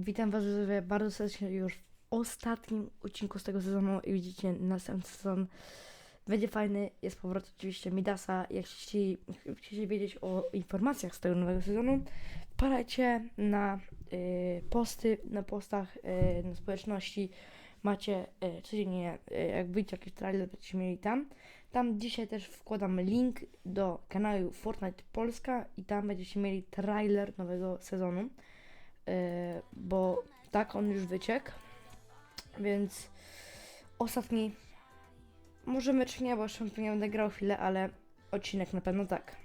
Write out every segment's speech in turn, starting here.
Witam Was bardzo serdecznie już w ostatnim odcinku z tego sezonu i widzicie, następny sezon będzie fajny, jest powrót oczywiście Midasa. Jak chcieli, chcieli wiedzieć o informacjach z tego nowego sezonu, wpadajcie na y, posty, na postach y, na społeczności, macie y, codziennie, y, jak wyjdzie jakiś trailer, będziecie mieli tam. Tam dzisiaj też wkładam link do kanału Fortnite Polska i tam będziecie mieli trailer nowego sezonu. Yy, bo tak, on już wyciekł. Więc ostatni, może mecz nie, bo jeszcze nie będę grał chwilę, ale odcinek na pewno tak.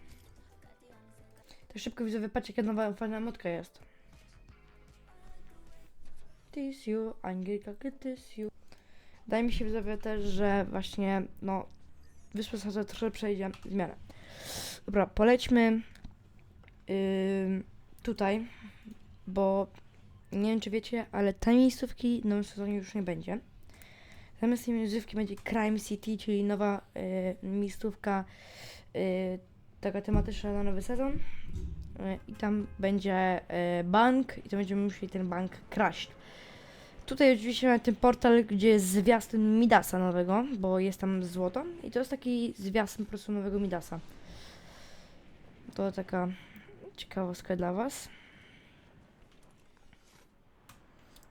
Tak szybko widzę, wypatrzcie, jaka nowa fajna motka jest. Tis you, Angelika, tis you. Daj mi się widzowie też, że właśnie, no, Wyspa Sasa trochę przejdzie zmianę. Dobra, polećmy yy, tutaj, bo nie wiem czy wiecie, ale tej miejscówki w nowym sezonie już nie będzie. Zamiast tej miejscówki będzie Crime City, czyli nowa y, miejscówka y, taka tematyczna na nowy sezon. Y, I tam będzie y, bank i to będziemy musieli ten bank kraść. Tutaj oczywiście mamy ten portal, gdzie jest zwiastun Midasa nowego, bo jest tam złoto i to jest taki zwiastun po prostu nowego Midasa. To taka ciekawostka dla Was.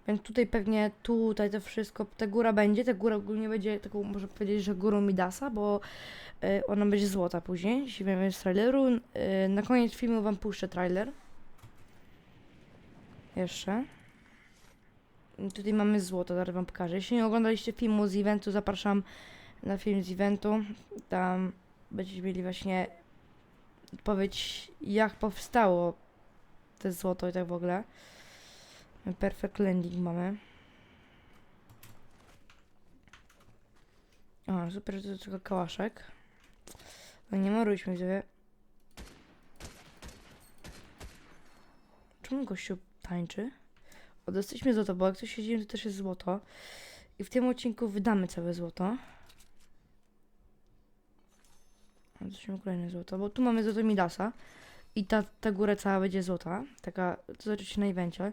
Więc tutaj pewnie, tutaj to wszystko, ta góra będzie, ta góra ogólnie będzie taką, można powiedzieć, że górą Midasa, bo y, ona będzie złota później, jeśli wiemy z traileru. Y, na koniec filmu wam puszczę trailer. Jeszcze. Tutaj mamy złoto, zaraz wam pokażę. Jeśli nie oglądaliście filmu z eventu, zapraszam na film z eventu. Tam będziecie mieli właśnie odpowiedź, jak powstało to złoto i tak w ogóle. Perfect landing mamy. O, super, że to tylko kałaszek. No nie marujmy, widzowie. Czemu gościu tańczy? O, dostaliśmy złoto, bo jak coś siedzimy, to też jest złoto. I w tym odcinku wydamy całe złoto. Dostaliśmy kolejne złoto, bo tu mamy złoto Midasa. I ta, ta góra cała będzie złota. Taka, to znaczy się na evencie.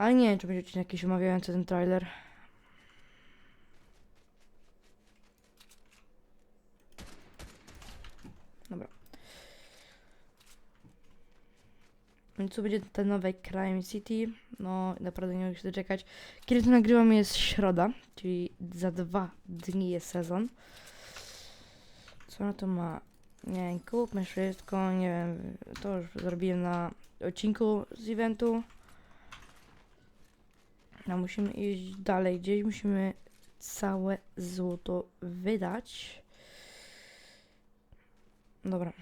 Ale nie wiem, czy będzie odcinek jakiś omawiający ten trailer. Dobra. Więc tu będzie ten nowy Crime City. No, naprawdę nie mogę się doczekać. Kiedy to nagrywam jest środa, czyli za dwa dni jest sezon. Co na to ma? Nie wiem, kupmy wszystko, nie wiem, to już zrobiłem na odcinku z eventu. No musimy iść dalej, gdzieś musimy całe złoto wydać. Dobra.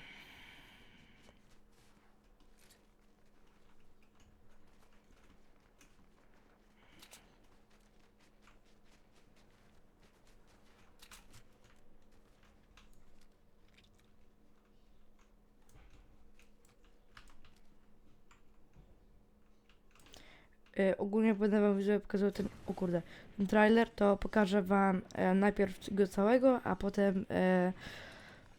Ogólnie będę wam pokazywał ten, o kurde, ten trailer, to pokażę wam e, najpierw go całego, a potem e,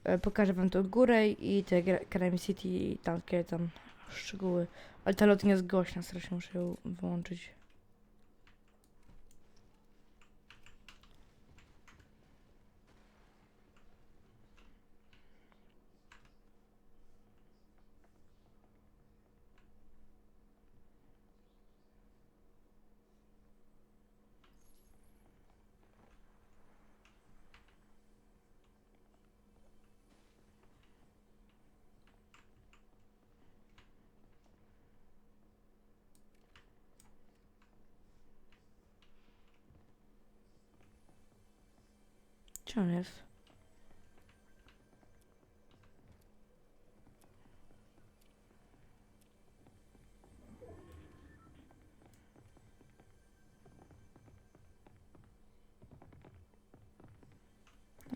e, pokażę wam tą górę i te Crime City i takie tam szczegóły. Ale ta lotnia jest głośna, strasznie muszę ją wyłączyć. Gdzie on jest?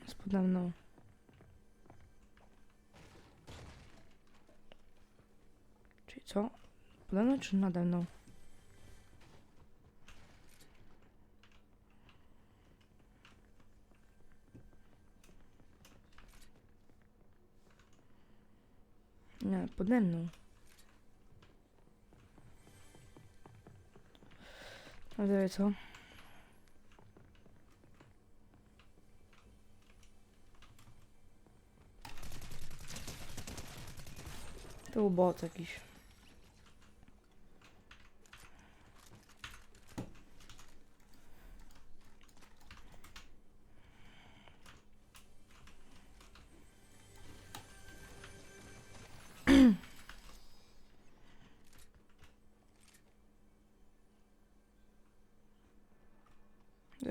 Jest pode mną. Czyli co? Pode mną czy nade mną? nade mną. Ale co? To był bot jakiś.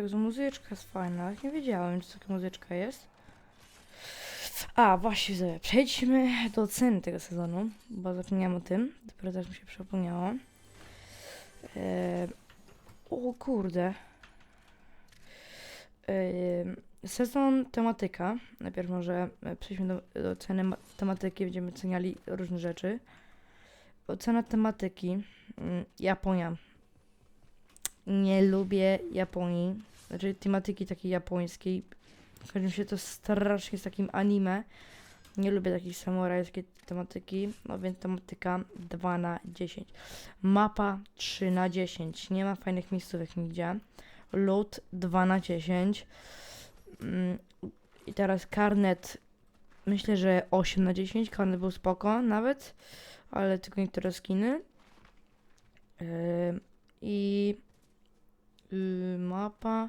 Także muzyczka jest fajna, nie wiedziałem, czy taka muzyczka jest. A, właśnie, sobie. przejdźmy do oceny tego sezonu, bo zapomniałam o tym. Dopiero też mi się przypomniało. Eee, o kurde. Eee, sezon tematyka. Najpierw może e, przejdźmy do, do oceny ma- tematyki, będziemy oceniali różne rzeczy. Ocena tematyki. Mm, Japonia. Nie lubię Japonii. Znaczy tematyki takiej japońskiej. Kojarzy mi się to strasznie z takim anime. Nie lubię takich samurajskiej tematyki, no więc tematyka 2 na 10. Mapa 3 na 10. Nie ma fajnych miejscówek nigdzie. Loot 2 na 10. Mm, I teraz karnet myślę, że 8 na 10. Karnet był spoko nawet, ale tylko niektóre skiny. Yy, I yy, mapa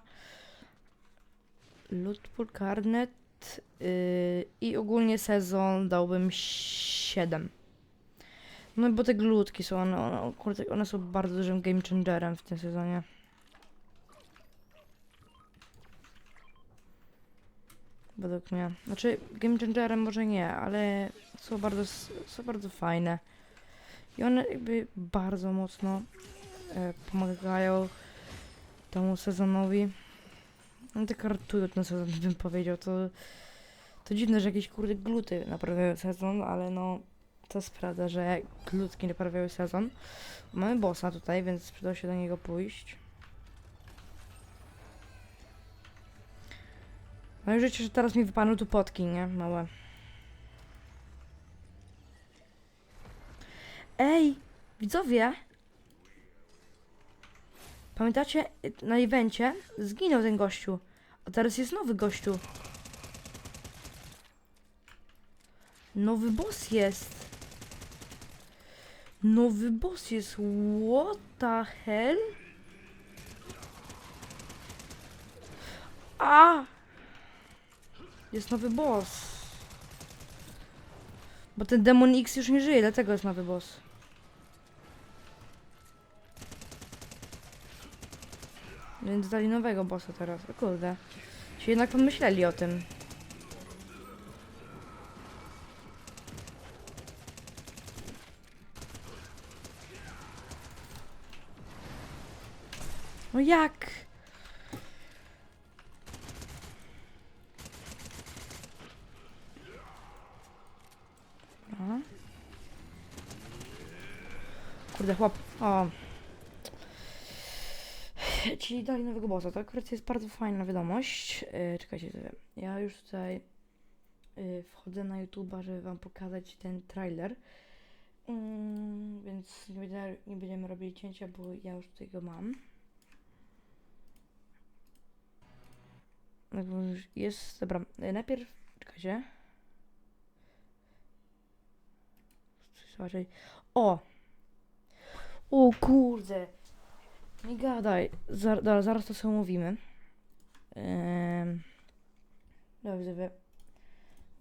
Lootpool Carnet yy, i ogólnie sezon dałbym 7. No bo te glutki są, one, one, kurde, one są bardzo dużym game changerem w tym sezonie. Według mnie. Znaczy, game changerem może nie, ale są bardzo, są bardzo fajne. I one jakby bardzo mocno e, pomagają temu sezonowi. No te kartują ten sezon, bym powiedział. To, to dziwne, że jakieś kurde gluty naprawiają sezon, ale no to jest prawda, że glutki naprawiają sezon. Mamy bossa tutaj, więc przyda się do niego pójść. No i życie, że teraz mi wypadną tu potki, nie? Małe. Ej! Widzowie! Pamiętacie, y, na evencie zginął ten gościu, a teraz jest nowy gościu. Nowy boss jest. Nowy boss jest. What the hell? A! Jest nowy boss. Bo ten demon X już nie żyje, dlatego jest nowy boss. Więc dali nowego bossa teraz. O kurde. Ci jednak pomyśleli o tym. No jak? Kurde, chłop. O. Ci dali nowego bossa. To akurat jest bardzo fajna wiadomość. Yy, czekajcie sobie. Ja już tutaj yy, wchodzę na YouTube'a, żeby wam pokazać ten trailer. Mm, więc nie, będzie, nie będziemy robili cięcia, bo ja już tutaj go mam. No Jest, dobra, yy, najpierw, czekajcie. Coś. O! O kurde! Nie gadaj. Zar, dobra, zaraz to sobie mówimy. Ehm, dobrze, sobie.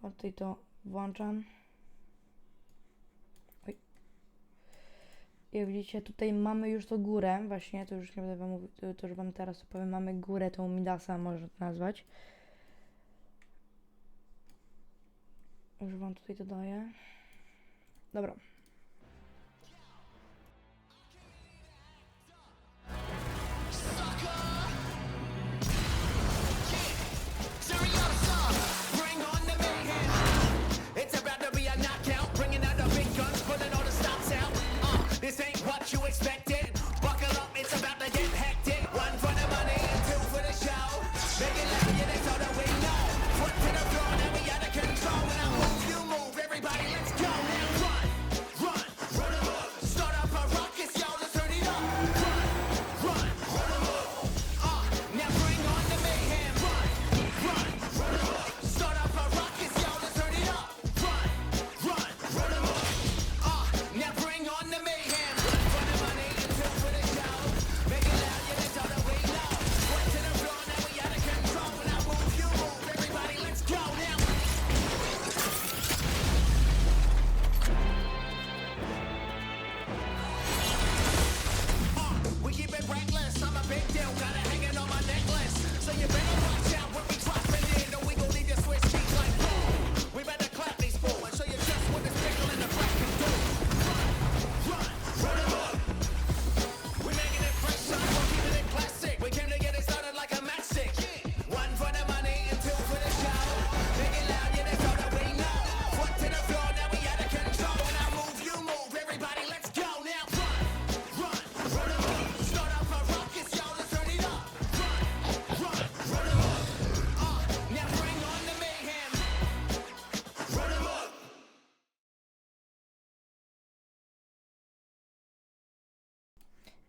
Tutaj to włączam. Oj. Jak widzicie, tutaj mamy już to górę, właśnie, to już nie będę wam to, to już wam teraz opowiem, mamy górę tą Midasa, można to nazwać. Już wam tutaj to daję. Dobra.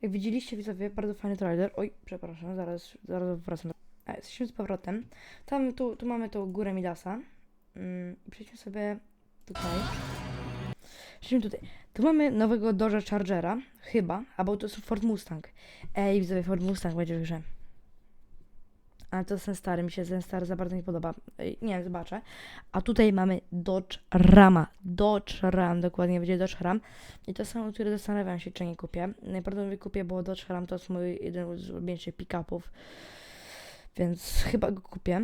Jak widzieliście widzowie, bardzo fajny trailer. Oj, przepraszam, zaraz, zaraz wracam. A, jesteśmy z powrotem. Tam, tu, tu mamy tą górę Midasa. Mm, przejdźmy sobie tutaj. Przejdźmy tutaj. Tu mamy nowego Dodge Chargera, chyba, albo to jest Ford Mustang. Ej, widzowie, Ford Mustang będzie grze. Ale to jest ten stary, mi się ten stary za bardzo nie podoba. Nie wiem, zobaczę. A tutaj mamy Dodge Rama. Dodge Ram, dokładnie będzie Dodge Ram. I to są, które zastanawiam się, czy nie kupię. Najprawdopodobniej kupię, bo Dodge Ram to jest mój jeden z ulubieńszych pick-upów. Więc chyba go kupię.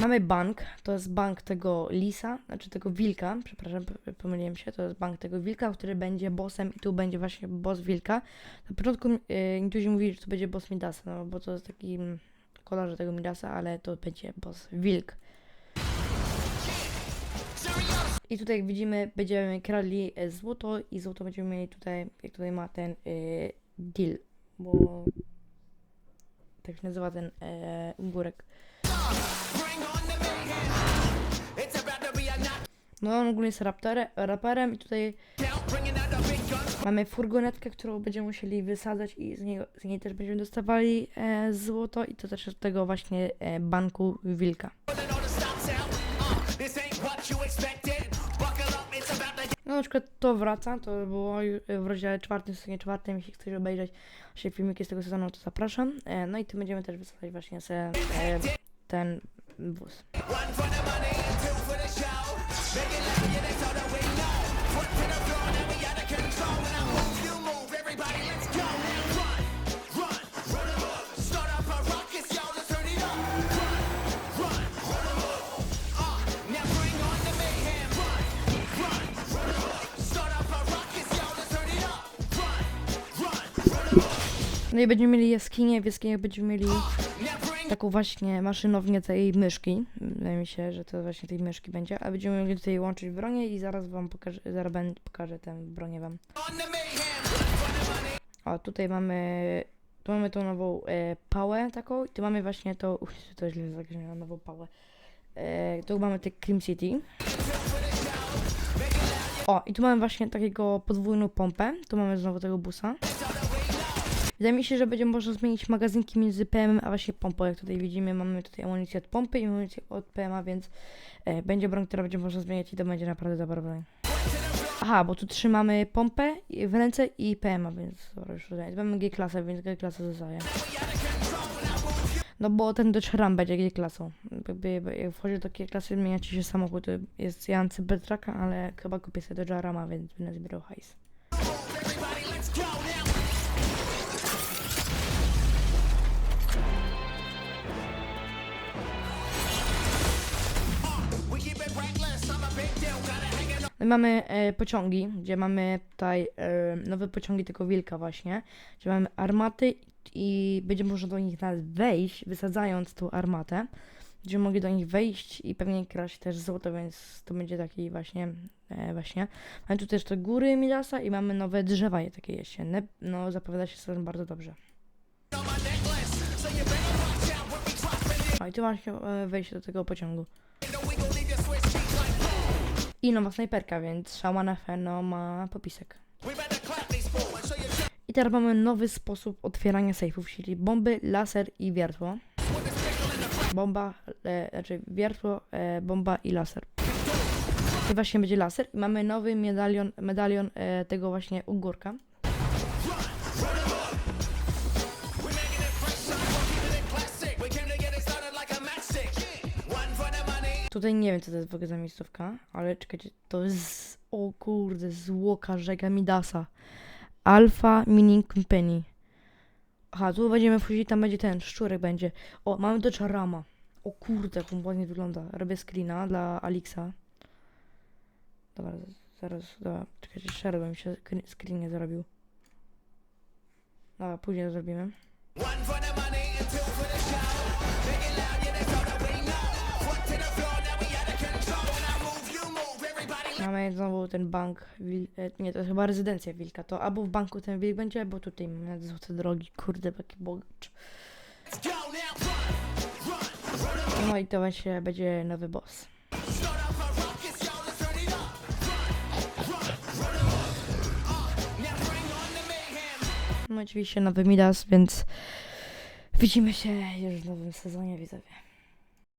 Mamy bank, to jest bank tego lisa, znaczy tego wilka, przepraszam, pomyliłem się, to jest bank tego wilka, który będzie bossem i tu będzie właśnie boss wilka. Na początku yy, niektórzy mówili, że to będzie boss Midasa, no bo to jest taki mm, kolorze tego Midasa, ale to będzie boss wilk. I tutaj jak widzimy, będziemy kradli e, złoto i złoto będziemy mieli tutaj, jak tutaj ma ten yy, deal, bo tak się nazywa ten e, górek. No on ogólnie jest raptorem, raperem i tutaj mamy furgonetkę, którą będziemy musieli wysadzać i z, niego, z niej też będziemy dostawali e, złoto i to też od tego właśnie e, banku wilka. No na przykład to wraca, to było w rozdziale czwartym, sezonie czwartym, jeśli chcesz obejrzeć właśnie filmiki z tego sezonu, to zapraszam. E, no i tu będziemy też wysadzać właśnie se, e, ten wóz. No i będziemy mieli jaskinie, w jaskiniach będziemy mieli taką właśnie maszynownię tej myszki. Wydaje mi się, że to właśnie tej myszki będzie. A będziemy mogli tutaj łączyć bronie i zaraz wam pokażę, zaraz pokażę tę bronię wam. O, tutaj mamy, tu mamy tą nową e, pałę taką i tu mamy właśnie to, uff, to źle zakreśliłam, nową pałę. E, tu mamy te Cream City. O, i tu mamy właśnie takiego podwójną pompę. Tu mamy znowu tego busa. Wydaje mi się, że będzie można zmienić magazynki między PM a właśnie pompą. Jak tutaj widzimy, mamy tutaj amunicję od pompy i amunicję od PM, więc e, będzie broń, która będzie można zmieniać i to będzie naprawdę dobra broń. Aha, bo tu trzymamy pompę w ręce i PM, więc dobra, już rozumiem. Mamy G-klasę, więc G-klasę zostaje. No bo ten Dodge Ram będzie G-klasą. Jak wchodzi do G-klasy, zmienia ci się samochód. Jest ja Cybertrucka, ale chyba kupię sobie Dodge Rama, więc będę zbierał hajs. No i mamy e, pociągi, gdzie mamy tutaj e, nowe pociągi tego wilka właśnie, gdzie mamy armaty i będzie można do nich nawet wejść, wysadzając tą armatę. Będziemy mogli do nich wejść i pewnie kraść też złoto, więc to będzie taki właśnie, e, właśnie. Mamy tu też te góry Midasa i mamy nowe drzewa takie jesienne. No zapowiada się sobie bardzo dobrze. O i tu właśnie e, wejść do tego pociągu. I nowa snajperka, więc Shaman Feno ma popisek. I teraz mamy nowy sposób otwierania sejfów, czyli bomby, laser i wiertło. Bomba, e, znaczy wiertło, e, bomba i laser. I właśnie będzie laser. I mamy nowy medalion, medalion e, tego właśnie ugórka. Tutaj nie wiem, co to jest w ogóle za miejscówka, ale czekajcie, to jest, o kurde, złoka rzeka Midasa. Alpha Mining Company. Aha, tu będziemy wchodzić, tam będzie ten, szczurek będzie. O, mamy do Charama. O kurde, jak on ładnie wygląda. Robię screena dla Alixa. Dobra, zaraz, dobra, czekajcie, share, bo mi się screen- nie zrobił. Dobra, później to zrobimy. One for the money two for the show. Mamy znowu ten bank, wil, e, nie, to jest chyba rezydencja wilka. To albo w banku ten wilk będzie, albo tutaj mamy złote drogi, kurde, taki bogacz. No i to właśnie będzie nowy boss. Mamy oczywiście nowy Midas, więc widzimy się już w nowym sezonie, widzowie.